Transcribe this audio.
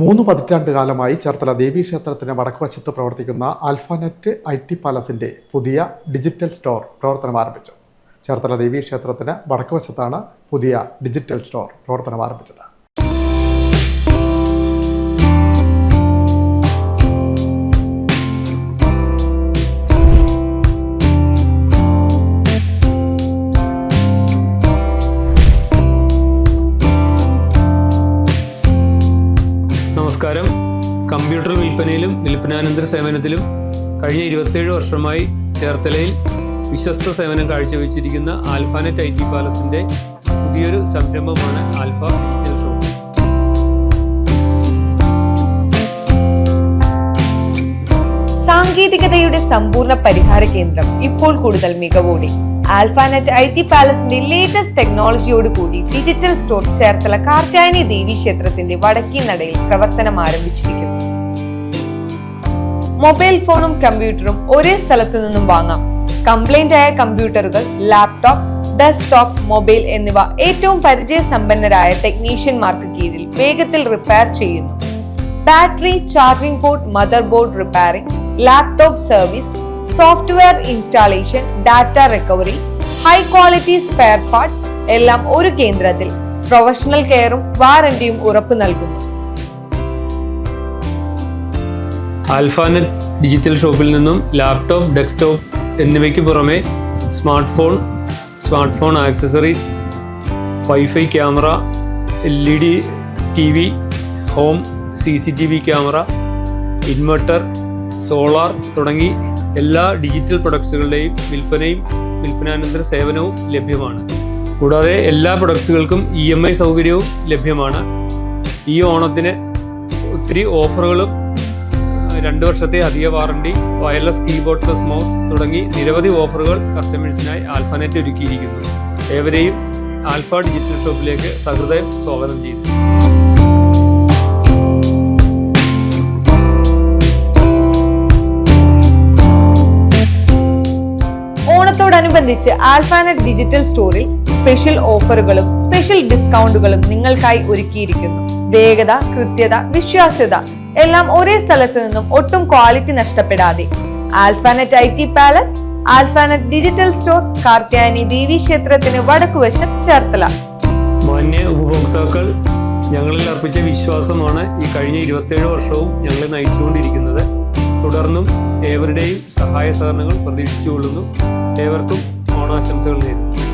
മൂന്ന് പതിറ്റാണ്ട് കാലമായി ചേർത്തല ദേവീക്ഷേത്രത്തിന് വടക്കുവശത്ത് പ്രവർത്തിക്കുന്ന ആൽഫാനെറ്റ് ഐ ടി പാലസിന്റെ പുതിയ ഡിജിറ്റൽ സ്റ്റോർ പ്രവർത്തനം ആരംഭിച്ചു. ചേർത്തല ദേവീക്ഷേത്രത്തിന് വടക്കുവശത്താണ് പുതിയ ഡിജിറ്റൽ സ്റ്റോർ പ്രവർത്തനം ആരംഭിച്ചത്. നമസ്കാരം. കമ്പ്യൂട്ടർ വിൽപ്പനയിലും വിൽപ്പനാനന്തര സേവനത്തിലും കഴിഞ്ഞ ഇരുപത്തേഴ് വർഷമായി ചേർത്തലയിൽ വിശ്വസ്ത സേവനം കാഴ്ചവെച്ചിരിക്കുന്ന ആൽഫാനെറ്റ് ഐ ടി പാലസിന്റെ പുതിയൊരു സംരംഭമാണ് ആൽഫ. സാങ്കേതികതയുടെ സമ്പൂർണ പരിഹാര കേന്ദ്രം ഇപ്പോൾ കൂടുതൽ മികവോടെ. ആൽഫാനെറ്റ് ഐ ടി പാലസിന്റെ ലേറ്റസ്റ്റ് ടെക്നോളജിയോട് കൂടി ഡിജിറ്റൽ സ്റ്റോർ ചേർത്തല കാർത്യായനി ദേവി ക്ഷേത്രത്തിന്റെ വടക്കേ നടയിൽ പ്രവർത്തനം ആരംഭിച്ചിരിക്കുന്നു. മൊബൈൽ ഫോണും കമ്പ്യൂട്ടറും ഒരേ സ്ഥലത്തു നിന്നും വാങ്ങാം. കംപ്ലൈന്റ് ആയ കമ്പ്യൂട്ടറുകൾ ലാപ്ടോപ്പ് ഡെസ്ക്ടോപ്പ് മൊബൈൽ എന്നിവ ഏറ്റവും പരിചയസമ്പന്നരായ ടെക്നീഷ്യന്മാർക്ക് കീഴിൽ വേഗത്തിൽ റിപ്പയർ ചെയ്യുന്നു. Battery charging board mother board repairing laptop service software installation data recovery high quality spare parts എല്ലാം ഒരു കേന്ദ്രത്തിൽ പ്രൊഫഷണൽ കെയറും വാറന്റിയും ഉറപ്പ് നൽകുന്നു. ആൽഫാനെറ്റ് ഡിജിറ്റൽ ഷോപ്പിൽ നിന്നും ലാപ്ടോപ്പ് ഡെസ്ക്ടോപ്പ് എന്നിവയ്ക്ക് പുറമെ smart phone smart phone accessories wifi camera L E D T V home C C T V camera inverter solar തുടങ്ങി എല്ലാ ഡിജിറ്റൽ പ്രൊഡക്ട്സുകളുടെയും വിൽപ്പനയും വിൽപ്പനാനന്തര സേവനവും ലഭ്യമാണ്. കൂടാതെ എല്ലാ പ്രൊഡക്ട്സുകൾക്കും ഇ എം ഐ സൗകര്യവും ലഭ്യമാണ്. ഈ ഓണത്തിന് ഒത്തിരി ഓഫറുകളും രണ്ട് വർഷത്തെ അധിക warranty wireless keyboard plus mouse തുടങ്ങി നിരവധി ഓഫറുകൾ കസ്റ്റമേഴ്സിനായി ആൽഫാനെറ്റ് ഒരുക്കിയിരിക്കുന്നു. ഏവരെയും ആൽഫ ഡിജിറ്റൽ ഷോപ്പിലേക്ക് സഹൃദയം സ്വാഗതം ചെയ്യുന്നു. ഓണത്തോടനുബന്ധിച്ച് ആൽഫാനെറ്റ് ഡിജിറ്റൽ സ്റ്റോറിൽ സ്പെഷ്യൽ ഓഫറുകളും സ്പെഷ്യൽ ഡിസ്കൗണ്ടുകളും നിങ്ങൾക്കായി ഒരുക്കിയിരിക്കുന്നു. വേഗത കൃത്യത വിശ്വാസ്യത എല്ലാം ഒരേ സ്ഥലത്ത് നിന്നും ഒട്ടും ക്വാളിറ്റി നഷ്ടപ്പെടാതെ. Alphanet I T palace Alphanet digital store Karthyayani Devi ക്ഷേത്രത്തിന് വടക്കുവശം ചേർത്തല. മാന്യ ഉപഭോക്താക്കൾ ഞങ്ങളിൽ അർപ്പിച്ച വിശ്വാസമാണ് ഈ കഴിഞ്ഞ ഇരുപത്തേഴ് വർഷവും ഞങ്ങളെ നയിച്ചുകൊണ്ടിരിക്കുന്നത്. തുടർന്നും ഏവരുടെയും സഹായ സഹകരണങ്ങൾ പ്രതീക്ഷിച്ചുകൊള്ളുന്നു. ഏവർക്കും ഓണാശംസകൾ നേരുന്നു.